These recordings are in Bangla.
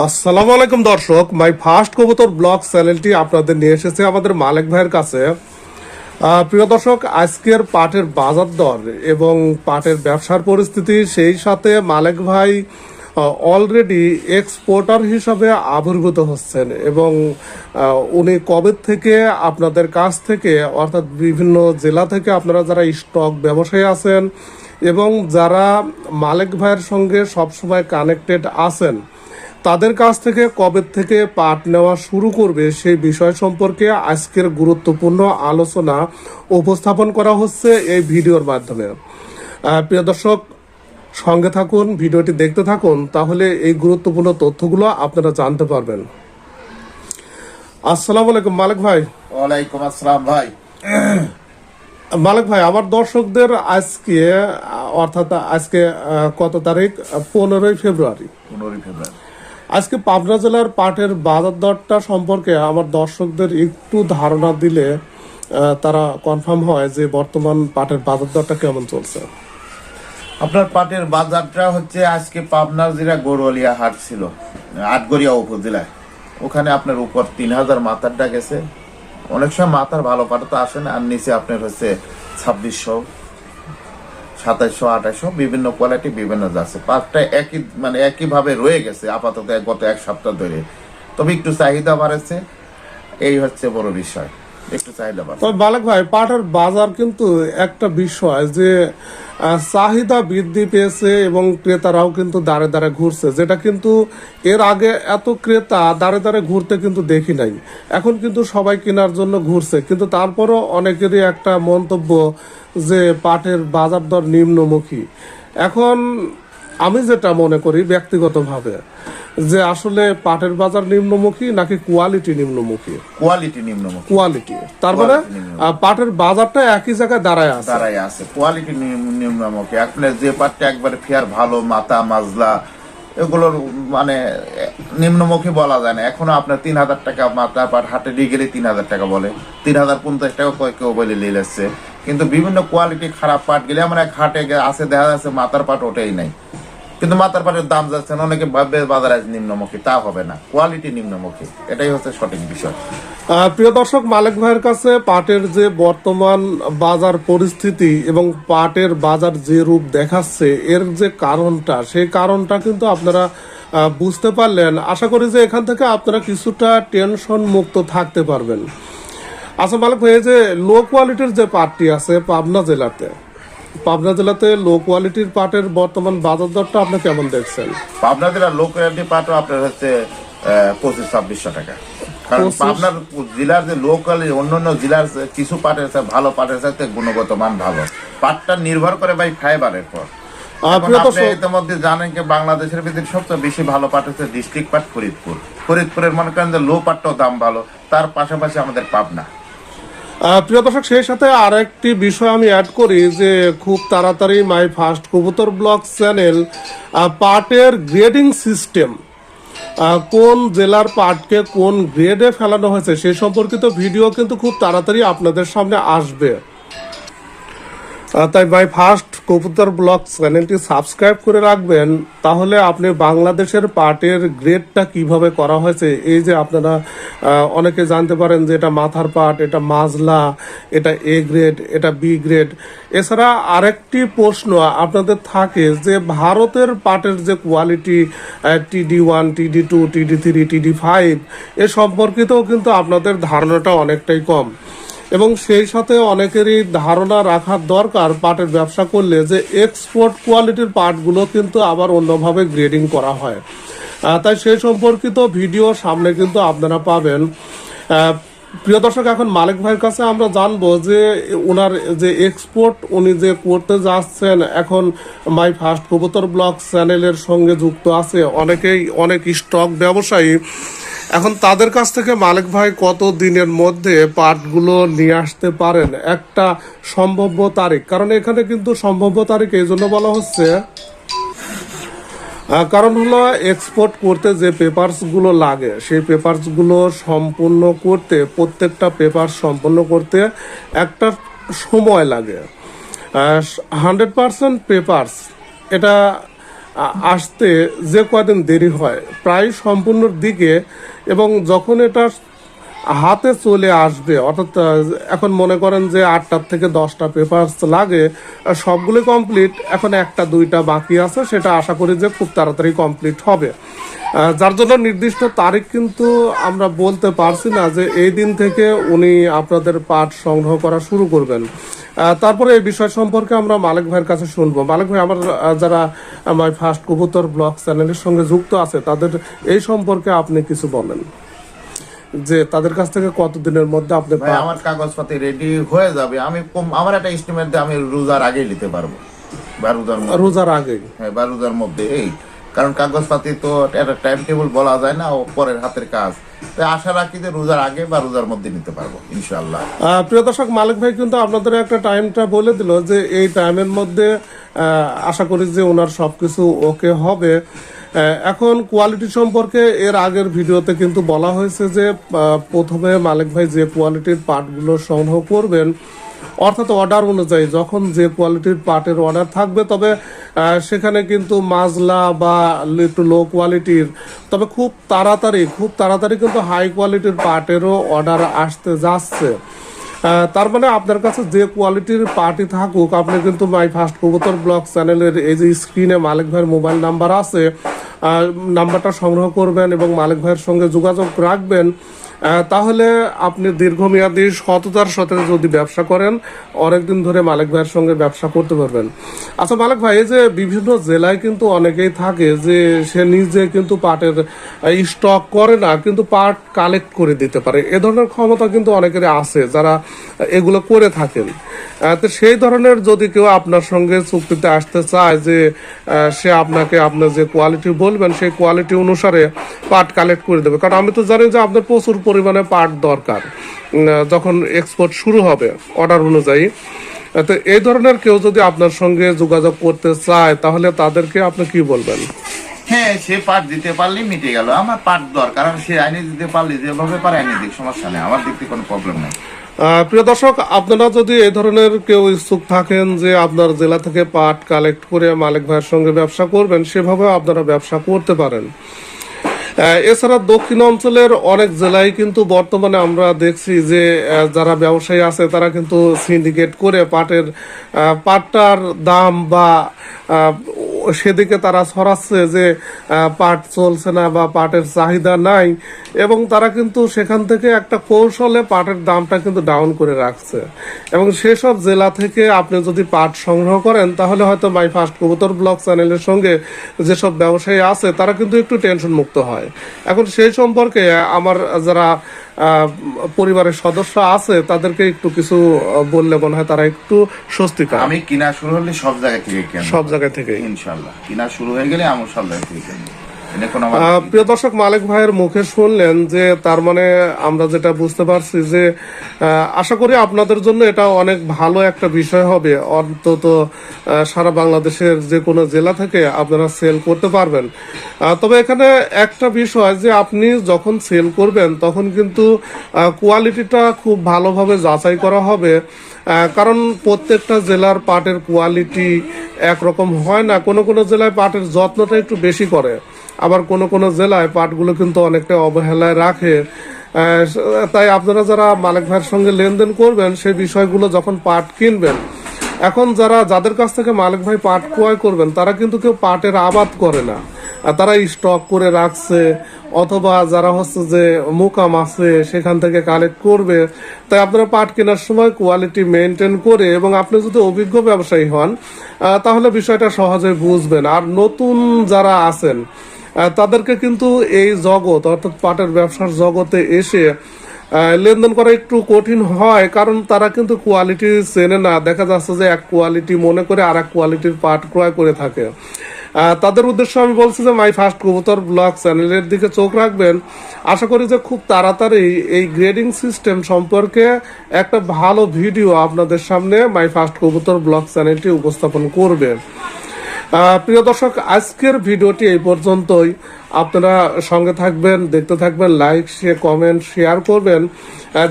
আসসালামু আলাইকুম দর্শক, মাই ফার্স্ট কবুতর ব্লগ চ্যানেলটি আপনাদের নিয়ে এসেছে আমাদের মালিক ভাইয়ের কাছে। প্রিয় দর্শক, আজকের পাটের বাজার দর এবং পাটের ব্যবসার পরিস্থিতি, সেই সাথে মালিক ভাই অলরেডি এক্সপোর্টার হিসাবে আবির্ভূত হচ্ছেন এবং উনি কবে থেকে আপনাদের কাছ থেকে, অর্থাৎ বিভিন্ন জেলা থেকে আপনারা যারা স্টক ব্যবসায়ী আছেন এবং যারা মালিক ভাইয়ের সঙ্গে সবসময় কানেক্টেড আছেন তাদের কাছ থেকে কবে থেকে পাঠ নেওয়া শুরু করবে সেই বিষয় সম্পর্কে আজকের গুরুত্বপূর্ণ আলোচনা উপস্থাপন করা হচ্ছে এই ভিডিওর মাধ্যমে। প্রিয় দর্শক সঙ্গে থাকুন ভিডিওটি দেখতে থাকুন তাহলে এই গুরুত্বপূর্ণ তথ্যগুলো আপনারা জানতে পারবেন। আসসালামু আলাইকুম মালিক ভাই। ওয়ালাইকুম আসসালাম ভাই। মালিক ভাই আমার দর্শকদের আজকে অর্থাৎ আজকে কত তারিখ? পনেরোই ফেব্রুয়ারি। পনেরোই ফেব্রুয়ারি। আজকে পাবনা জেলার পাটের বাজার দরটা সম্পর্কে আমার দর্শকদের একটু ধারণা দিলে তারা কনফার্ম হয় যে বর্তমান পাটের বাজার দরটা কেমন চলছে। আপনার পাটের বাজারটা হচ্ছে আজকে পাবনার জেলা গরুয়ালিয়া হাট ছিল, আটগড়িয়া উপজেলায়। ওখানে আপনার উপর তিন হাজার মাথারটা গেছে অনেক সময় মাথার ভালো পাটা তো আসে না, আর নিচে আপনার হচ্ছে ছাব্বিশশো। সাতাইশশো আঠাইশো বিভিন্ন কোয়ালিটি বিভিন্ন যাচ্ছে পাঁচটা একই মানে একইভাবে রয়ে গেছে আপাতত গত এক সপ্তাহ ধরে। তবে একটু চাহিদা বাড়েছে। এই হচ্ছে বড় বিষয়। বালক ভাই, পাটের বাজার কিন্তু একটা বিষয় যে চাহিদা বৃদ্ধি পেয়েছে এবং ক্রেতারাও কিন্তু দাঁড়ে দাঁড়ে ঘুরছে, যেটা কিন্তু এর আগে এত ক্রেতা দাঁড়ে দাঁড়ে ঘুরতে কিন্তু দেখি নাই। এখন কিন্তু সবাই কেনার জন্য ঘুরছে, কিন্তু তারপরও অনেকেরই একটা মন্তব্য যে, পাটের বাজার দর নিম্নমুখী। এখন আমি যেটা মনে করি ব্যক্তিগতভাবে যে আসলে পাটের বাজার নিম্নমুখী নাকি কোয়ালিটি নিম্নমুখী? কোয়ালিটি নিম্নমুখী। কোয়ালিটি তার মানে পাটের বাজারটা একই জায়গায় দাঁড়ায় আছে। দাঁড়াই আছে। কোয়ালিটি নিম্নমুখী। আপনার যে পাটটা একবারে ফেয়ার ভালো মাথা মাজলা এগুলোর মানে নিম্নমুখী বলা যায় না। এখনও আপনার তিন হাজার টাকা মাথা পাট হাটে দিয়ে গেলে তিন হাজার টাকা বলে। তিন হাজার পঞ্চাশ টাকা কয় কেউ বলে নিয়ে যাচ্ছে কিন্তু বিভিন্ন কোয়ালিটি খারাপ পাট গেলে আমরা এক হাটে আছে দেখা যাচ্ছে মাথার পাট ওটাই নাই। কিন্তু মাথার পাটের দাম যাচ্ছে না, অনেকে ভাববে বাজার নিম্নমুখী, তা হবে না। কোয়ালিটি নিম্নমুখী, এটাই হচ্ছে সঠিক বিষয়। প্রিয় দর্শক, মালিক ভাইয়ের কাছে পাটের যে বর্তমান বাজার পরিস্থিতি এবং পাটের বাজার যে রূপ দেখাচ্ছে, এর যে কারণটা, সেই কারণটা কিন্তু আপনারা বুঝতে পারলেন। আশা করি যে এখান থেকে আপনারা কিছুটা টেনশন মুক্ত থাকতে পারবেন। আচ্ছা মালিক ভাই যে লো কোয়ালিটির যে পাটটি আছে পাবনা জেলাতে পাবনা জেলাতে লো কোয়ালিটির পাটের বর্তমান বাজার দরটা আপনি কেমন দেখছেন? পাবনা জেলার লোক রেটে পাটও আপনার হচ্ছে পঁচিশ ছাব্বিশশো টাকা। কারণ পাবনার জেলার যে লোকাল অন্যান্য জেলার কিছু পাটের সাথে ভালো পাটের সাথে গুণগত মান ভালো। পাটটা নির্ভর করে ভাই ফাইবারের পর আপনি ইতিমধ্যে জানেন যে বাংলাদেশের ভিতরে সবচেয়ে বেশি ভালো পাট হচ্ছে ডিস্ট্রিক্ট পাট ফরিদপুর। ফরিদপুরের মনে করেন যে লো পাটটাও দাম ভালো তার পাশাপাশি আমাদের পাবনা। প্রিয় দর্শক, সেই সাথে আর একটি বিষয় আমি অ্যাড করি যে খুব তাড়াতাড়ি মাই ফার্স্ট কবুতর ব্লগ চ্যানেল পার্টের গ্রেডিং সিস্টেম কোন জেলার পার্টকে কোন গ্রেডে ফেলানো হয়েছে সে সম্পর্কিত ভিডিও কিন্তু খুব তাড়াতাড়ি আপনাদের সামনে আসবে। তাই মাই ফার্স্ট কবুতর ব্লগ চ্যানেলটি সাবস্ক্রাইব করে রাখবেন, তাহলে আপনি বাংলাদেশের পাটের গ্রেডটা কীভাবে করা হয়েছে? এই যে আপনারা অনেকে জানতে পারেন যে এটা মাথার পাট, এটা মাজলা, এটা এ গ্রেড এটা বি গ্রেড এছাড়া আরেকটি প্রশ্ন আপনাদের থাকে যে ভারতের পাটের যে কোয়ালিটি টিডি ওয়ান টিডি টু টিডি থ্রি টিডি ফাইভ এ সম্পর্কিতও কিন্তু আপনাদের ধারণাটা অনেকটাই কম। এবং সেই সাথে অনেকেরই ধারণা রাখার দরকার পাটের ব্যবসা করলে যে এক্সপোর্ট কোয়ালিটির পাটগুলো কিন্তু আবার অন্যভাবে গ্রেডিং করা হয়। তাই সেই সম্পর্কিত ভিডিও সামনে কিন্তু আপনারা পাবেন। প্রিয় দর্শক, এখন মালিক ভাইয়ের কাছে আমরা জানব যে ওনার যে এক্সপোর্ট উনি যে করতে যাচ্ছেন, এখন মাই ফার্স্ট কবুতর ব্লগ চ্যানেলের সঙ্গে যুক্ত আছে। অনেকেই অনেক স্টক ব্যবসায়ী। এখন তাদের কাছ থেকে মালিক ভাই কত দিনের মধ্যে পার্টগুলো নিয়ে আসতে পারেন? একটা সম্ভাব্য তারিখ। কারণ এখানে কিন্তু সম্ভাব্য তারিখ এই জন্য বলা হচ্ছে কারণ হলো এক্সপোর্ট করতে যে পেপারসগুলো লাগে, সেই পেপারসগুলো সম্পূর্ণ করতে, প্রত্যেকটা পেপার সম্পূর্ণ করতে একটা সময় লাগে। হান্ড্রেড পার্সেন্ট পেপারস এটা আসতে যে কদিন দেরি হয় প্রায় সম্পূর্ণর দিকে এবং যখন এটা হাতে চলে আসবে। অর্থাৎ এখন মনে করেন যে আটটার থেকে দশটা পেপারস লাগে। সবগুলো কমপ্লিট এখন একটা, দুইটা বাকি আছে। সেটা আশা করি যে খুব তাড়াতাড়ি কমপ্লিট হবে। যার জন্য নির্দিষ্ট তারিখ কিন্তু আমরা বলতে পারছি না যে এই দিন থেকে উনি আপনাদের পাঠ সংগ্রহ করা শুরু করবেন। তারপরে এই বিষয় সম্পর্কে আমরা মালিক ভাইয়ের কাছে শুনব। মালিক ভাই, আমার যারা আমার ফার্স্ট কবুতর ব্লগ চ্যানেলের সঙ্গে যুক্ত আছে, তাদের এই সম্পর্কে আপনি কিছু বলেন। যে তাদের কাছ থেকে কতদিনের মধ্যে আপনি ভাই আমার কাগজপাতি রেডি হয়ে যাবে। আমি কম- আমার একটা এস্টিমেট দিয়ে আমি রোজার আগে নিতে পারব। বা রোজার রোজার আগে হ্যাঁ বা রোজার মধ্যে এই। কারণ কাগজপাতি তো একটা টাইম টেবিল বলা যায় না ও পরের হাতের কাজ। তাই আশা রাখি যে রোজার আগে বা রোজার মধ্যে নিতে পারব ইনশাল্লাহ আহ, প্রিয় দর্শক মালিক ভাই কিন্তু আপনাদের একটা টাইমটা বলে দিল যে এই টাইমের মধ্যে আশা করি যে ওনার সবকিছু ওকে হবে। এখন কোয়ালিটি সম্পর্কে এর আগের ভিডিওতে কিন্তু বলা হয়েছে যে প্রথমে মালিক ভাই যে কোয়ালিটির পার্টগুলো সংগ্রহ করবেন, অর্থাৎ অর্ডার অনুযায়ী যখন যে কোয়ালিটির পার্টের অর্ডার থাকবে, তবে সেখানে কিন্তু মাজলা বা একটু লো কোয়ালিটির তবে খুব তাড়াতাড়ি খুব তাড়াতাড়ি কিন্তু হাই কোয়ালিটির পার্টেরও অর্ডার আসতে যাচ্ছে। তার মানে আপনার কাছে যে কোয়ালিটির পার্টি থাকুক, আপনি কিন্তু মাই ফার্স্ট কবুতর ব্লগ চ্যানেলের এই যে স্ক্রিনে মালিক ভাইয়ের মোবাইল নাম্বার আছে নাম্বারটা সংগ্রহ করবেন এবং মালিক ভাইয়ের সঙ্গে যোগাযোগ রাখবেন। তাহলে আপনি দীর্ঘমেয়াদী সততার সাথে যদি ব্যবসা করেন, অনেকদিন ধরে মালিক ভাইয়ের সঙ্গে ব্যবসা করতে পারবেন। আচ্ছা মালিক ভাই, এই যে বিভিন্ন জেলায় কিন্তু অনেকেই থাকে যে সে নিজে কিন্তু পাটের স্টক করে না, কিন্তু পাট কালেক্ট করে দিতে পারে। এ ধরনের ক্ষমতা কিন্তু অনেকেরই আছে যারা এগুলো করে থাকেন। তো সেই ধরনের যদি কেউ আপনার সঙ্গে চুক্তিতে আসতে চায় যে সে আপনাকে আপনার যে কোয়ালিটি বলবেন, সেই কোয়ালিটি অনুসারে পাট কালেক্ট করে দেবে। কারণ আমি তো জানি যে আপনার প্রচুর পরিমাণে পাট দরকার। যখন এক্সপোর্ট শুরু হবে অর্ডার অনুযায়ী। তো এই ধরনের কেউ যদি আপনার সঙ্গে যোগাযোগ করতে চায় তাহলে তাদেরকে আপনি কি বলবেন? হ্যাঁ সে পাট দিতে পারলেই মিটে গেল। আমার পাট দরকার সে আইনে দিতে পারলে যেভাবে পারে আইনে দিক সমস্যা নেই। আমার দিক থেকে কোনো প্রবলেম নেই। প্রিয় দর্শক আপনারা যদি এই ধরনের কেউ ইচ্ছুক থাকেন যে আপনার জেলা থেকে পাট কালেক্ট করে মালিক ভাইয়ের সঙ্গে ব্যবসা করবেন সেভাবে আপনারা ব্যবসা করতে পারেন। এছাড়া দক্ষিণ অঞ্চলের অনেক জেলায় কিন্তু বর্তমানে আমরা দেখছি যে যারা ব্যবসায়ী আছে, তারা কিন্তু সিন্ডিকেট করে পাটের পাটটার দাম বা সেদিকে তারা ছড়াচ্ছে যে পাট চলছে না বা পাটের চাহিদা নাই, এবং তারা কিন্তু সেখান থেকে একটা কৌশলে পাটের দামটা কিন্তু ডাউন করে রাখছে। এবং সেসব জেলা থেকে আপনি যদি পাট সংগ্রহ করেন, তাহলে হয়তো মাই ফার্স্ট কবুতর ব্লগ চ্যানেলের সঙ্গে যেসব ব্যবসায়ী আছে, তারা কিন্তু একটু টেনশন মুক্ত হয়। এখন সেই সম্পর্কে আমার যারা পরিবারের সদস্য আছে তাদেরকে একটু কিছু বললে মনে হয় তারা একটু স্বস্তি পায় আমি কিনা শুরু হলে সব জায়গা থেকে সব জায়গা থেকে ইনশাল্লাহ। কিনা শুরু হয়ে গেলে আমার সব জায়গা থেকে আহ, প্রিয় দর্শক মালিক ভাইয়ের মুখে শুনলেন যে তার মানে আমরা যেটা বুঝতে পারছি যে আশা করি আপনাদের জন্য এটা অনেক ভালো একটা বিষয় হবে। অন্তত সারা বাংলাদেশের যে কোনো জেলা থেকে আপনারা সেল করতে পারবেন। তবে এখানে একটা বিষয় যে আপনি যখন সেল করবেন তখন কিন্তু কোয়ালিটিটা খুব ভালোভাবে যাচাই করা হবে। কারণ প্রত্যেকটা জেলার পাটের কোয়ালিটি একরকম হয় না। কোনো কোনো জেলায় পাটের যত্নটা একটু বেশি করে। আবার কোনো কোনো জেলায় পাটগুলো কিন্তু অনেকটা অবহেলায় রাখে। তাই আপনারা যারা মালিক ভাইয়ের সঙ্গে লেনদেন করবেন সেই বিষয়গুলো যখন পাট কিনবেন, এখন যারা, যাদের কাছ থেকে মালিক ভাই পাট ক্রয় করবেন, তারা কিন্তু কেউ পাটের আবাদ করে না। তারা স্টক করে রাখছে, অথবা যারা হচ্ছে যে মোকাম আছে, সেখান থেকে কালেক্ট করবে। তাই আপনারা পাট কেনার সময় কোয়ালিটি মেনটেন করে, এবং আপনি যদি অভিজ্ঞ ব্যবসায়ী হন তাহলে বিষয়টা সহজে বুঝবেন। আর নতুন যারা আছেন তাদেরকে কিন্তু এই জগৎ, অর্থাৎ পাটের ব্যবসার জগতে এসে লেনদেন করা একটু কঠিন হয়, কারণ তারা কিন্তু কোয়ালিটি চেনে না। দেখা যাচ্ছে যে এক কোয়ালিটি মনে করে আর এক কোয়ালিটির পাট ক্রয় করে থাকে। তাদের উদ্দেশ্য আমি বলছি যে মাই ফার্স্ট কবুতর ব্লগ চ্যানেলের দিকে চোখ রাখবেন। আশা করি যে খুব তাড়াতাড়ি এই গ্রেডিং সিস্টেম সম্পর্কে একটা ভালো ভিডিও আপনাদের সামনে মাই ফার্স্ট কবুতর ব্লগ চ্যানেলটি উপস্থাপন করবে। প্রিয় দর্শক, আজকের ভিডিওটি এই পর্যন্তই। আপনারা সঙ্গে থাকবেন, দেখতে থাকবেন লাইক শেয়ার কমেন্ট শেয়ার করবেন।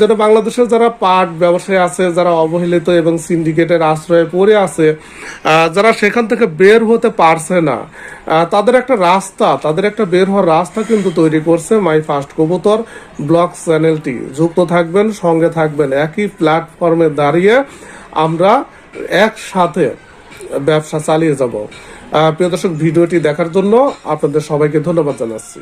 যেন বাংলাদেশের যারা পাট ব্যবসায়ী আছে, যারা অবহেলিত এবং সিন্ডিকেটের আশ্রয়ে পড়ে আছে যারা সেখান থেকে বের হতে পারছে না তাদের একটা রাস্তা, তাদের একটা বের হওয়ার রাস্তা কিন্তু তৈরি করছে মাই ফার্স্ট কবুতর ব্লগ চ্যানেলটি। যুক্ত থাকবেন, সঙ্গে থাকবেন, একই প্ল্যাটফর্মে দাঁড়িয়ে আমরা একসাথে ব্যবসা চালিয়ে যাব। প্রিয় দর্শক ভিডিওটি দেখার জন্য আপনাদের সবাইকে ধন্যবাদ জানাচ্ছি।